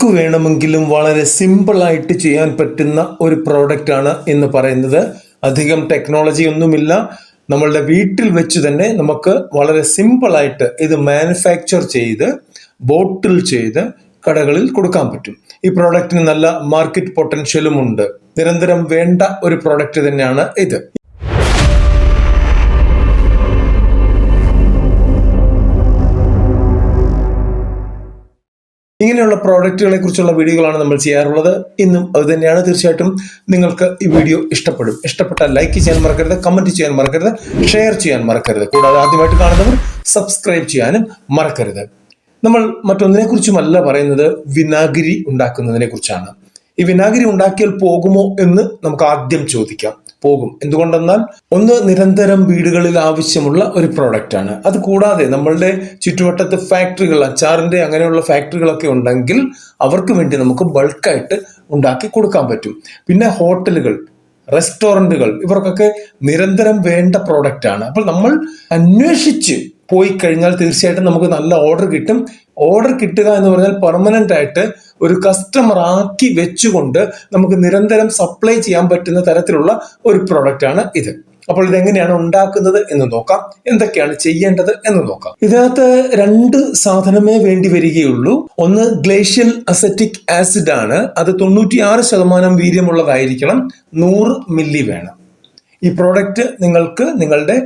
ആർക്ക് വേണമെങ്കിലും വളരെ സിമ്പിളായിട്ട് ചെയ്യാൻ പറ്റുന്ന ഒരു പ്രോഡക്റ്റ് ആണ് എന്ന് പറയുന്നത്. അധികം ടെക്നോളജി ഒന്നുമില്ല. നമ്മളുടെ വീട്ടിൽ വെച്ച് തന്നെ നമുക്ക് വളരെ സിമ്പിളായിട്ട് ഇത് മാനുഫാക്ചർ ചെയ്ത് ബോട്ടിൽ ചെയ്ത് കടകളിൽ കൊടുക്കാൻ പറ്റും. ഈ പ്രോഡക്റ്റിന് നല്ല മാർക്കറ്റ് പൊട്ടൻഷ്യലും ഉണ്ട്. നിരന്തരം വേണ്ട ഒരു പ്രോഡക്റ്റ് തന്നെയാണ് ഇത്. ഇങ്ങനെയുള്ള പ്രോഡക്റ്റുകളെ കുറിച്ചുള്ള വീഡിയോകളാണ് നമ്മൾ ചെയ്യാറുള്ളത്. ഇന്നും അത് തന്നെയാണ്. തീർച്ചയായിട്ടും നിങ്ങൾക്ക് ഈ വീഡിയോ ഇഷ്ടപ്പെടും. ഇഷ്ടപ്പെട്ടാൽ ലൈക്ക് ചെയ്യാൻ മറക്കരുത് കമന്റ് ചെയ്യാൻ മറക്കരുത് ഷെയർ ചെയ്യാൻ മറക്കരുത്. കൂടാതെ ആദ്യമായിട്ട് കാണുന്നവർ സബ്സ്ക്രൈബ് ചെയ്യാനും മറക്കരുത്. നമ്മൾ മറ്റൊന്നിനെ കുറിച്ചുമല്ല പറയുന്നത് വിനാഗിരി ഉണ്ടാക്കുന്നതിനെ കുറിച്ചാണ് ഈ വിനാഗിരി ഉണ്ടാക്കിയാൽ പോകുമോ എന്ന് നമുക്ക് ആദ്യം ചോദിക്കാം. പോകും. എന്തുകൊണ്ടെന്നാൽ ഒന്ന് നിരന്തരം വീടുകളിൽ ആവശ്യമുള്ള ഒരു പ്രോഡക്റ്റ് ആണ്. അത് കൂടാതെ നമ്മളുടെ ചുറ്റുവട്ടത്ത് ഫാക്ടറികൾ അച്ചാറിന്റെ അങ്ങനെയുള്ള ഫാക്ടറികളൊക്കെ ഉണ്ടെങ്കിൽ അവർക്ക് വേണ്ടി നമുക്ക് ബൾക്കായിട്ട് ഉണ്ടാക്കി കൊടുക്കാൻ പറ്റും. പിന്നെ ഹോട്ടലുകൾ റെസ്റ്റോറന്റുകൾ ഇവർക്കൊക്കെ നിരന്തരം വേണ്ട പ്രോഡക്റ്റ് ആണ്. അപ്പോൾ നമ്മൾ അന്വേഷിച്ച് പോയി കഴിഞ്ഞാൽ തീർച്ചയായിട്ടും നമുക്ക് നല്ല ഓർഡർ കിട്ടും. ഓർഡർ കിട്ടുക എന്ന് പറഞ്ഞാൽ പെർമനന്റ് ആയിട്ട് ഒരു കസ്റ്റമർ ആക്കി വെച്ചുകൊണ്ട് നമുക്ക് നിരന്തരം സപ്ലൈ ചെയ്യാൻ പറ്റുന്ന തരത്തിലുള്ള ഒരു പ്രോഡക്റ്റ് ആണ് ഇത്. അപ്പോൾ ഇതെങ്ങനെയാണ് ഉണ്ടാക്കുന്നത് എന്ന് നോക്കാം. എന്തൊക്കെയാണ് ചെയ്യേണ്ടത് എന്ന് നോക്കാം. ഇതിനകത്ത് രണ്ട് സാധനമേ വേണ്ടി വരികയുള്ളൂ. ഒന്ന് ഗ്ലേഷ്യൽ അസറ്റിക് ആസിഡ് ആണ്. അത് തൊണ്ണൂറ്റിയാറ് ശതമാനം വീര്യമുള്ളതായിരിക്കണം. നൂറ് മില്ലി വേണം. ഈ പ്രോഡക്റ്റ് നിങ്ങൾക്ക് നിങ്ങളുടെ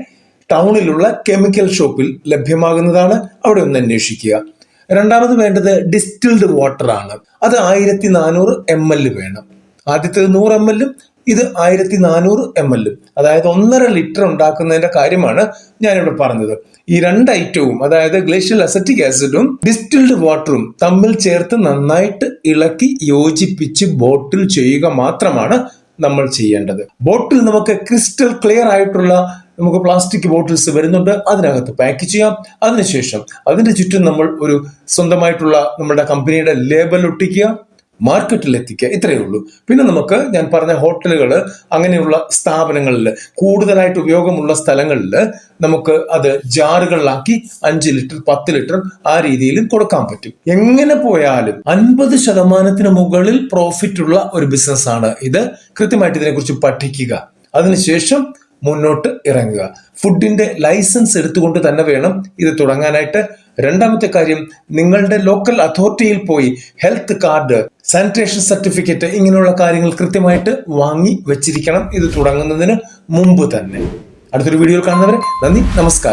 ടൗണിലുള്ള കെമിക്കൽ ഷോപ്പിൽ ലഭ്യമാകുന്നതാണ്. അവിടെ ഒന്ന് അന്വേഷിക്കുക. രണ്ടാമത് വേണ്ടത് ഡിസ്റ്റിൽഡ് വാട്ടർ ആണ്. അത് ആയിരത്തി നാനൂറ് എം എൽ വേണം. ആദ്യത്തെ നൂറ് എം എല്ലും ഇത് ആയിരത്തി നാനൂറ് എം എല്ലും അതായത് ഒന്നര ലിറ്റർ ഉണ്ടാക്കുന്നതിന്റെ കാര്യമാണ് ഞാനിവിടെ പറഞ്ഞത്. ഈ രണ്ട് ഐറ്റവും അതായത് ഗ്ലേഷ്യൽ അസറ്റിക് ആസിഡും ഡിസ്റ്റിൽഡ് വാട്ടറും തമ്മിൽ ചേർത്ത് നന്നായിട്ട് ഇളക്കി യോജിപ്പിച്ച് ബോട്ടിൽ ചെയ്യുക മാത്രമാണ് നമ്മൾ ചെയ്യേണ്ടത്. ബോട്ടിൽ നമുക്ക് ക്രിസ്റ്റൽ ക്ലിയർ ആയിട്ടുള്ള നമുക്ക് പ്ലാസ്റ്റിക് ബോട്ടിൽസ് വരുന്നുണ്ട്. അതിനകത്ത് പാക്ക് ചെയ്യാം. അതിനുശേഷം അതിന്റെ ചുറ്റും നമ്മൾ ഒരു സ്വന്തമായിട്ടുള്ള നമ്മുടെ കമ്പനിയുടെ ലേബൽ ഒട്ടിക്കുക മാർക്കറ്റിൽ എത്തിക്കുക. ഇത്രയേ ഉള്ളൂ. പിന്നെ നമുക്ക് ഞാൻ പറഞ്ഞ ഹോട്ടലുകൾ അങ്ങനെയുള്ള സ്ഥാപനങ്ങളിൽ കൂടുതലായിട്ട് ഉപയോഗമുള്ള സ്ഥലങ്ങളിൽ നമുക്ക് അത് ജാറുകളിലാക്കി അഞ്ച് ലിറ്റർ പത്ത് ലിറ്റർ ആ രീതിയിലും കൊടുക്കാൻ പറ്റും. എങ്ങനെ പോയാലും അൻപത് ശതമാനത്തിന് മുകളിൽ പ്രോഫിറ്റ് ഉള്ള ഒരു ബിസിനസ്സാണ് ഇത്. കൃത്യമായിട്ട് ഇതിനെക്കുറിച്ച് പഠിക്കുക. അതിനുശേഷം മുന്നോട്ട് ഇറങ്ങുക. ഫുഡിന്റെ ലൈസൻസ് എടുത്തുകൊണ്ട് തന്നെ വേണം ഇത് തുടങ്ങാനായിട്ട്. രണ്ടാമത്തെ കാര്യം നിങ്ങളുടെ ലോക്കൽ അതോറിറ്റിയിൽ പോയി ഹെൽത്ത് കാർഡ് സാനിറ്റേഷൻ സർട്ടിഫിക്കറ്റ് ഇങ്ങനെയുള്ള കാര്യങ്ങൾ കൃത്യമായിട്ട് വാങ്ങി വെച്ചിരിക്കണം ഇത് തുടങ്ങുന്നതിന് മുമ്പ് തന്നെ. അടുത്തൊരു വീഡിയോയിൽ കാണുന്നവരെ നന്ദി നമസ്കാരം.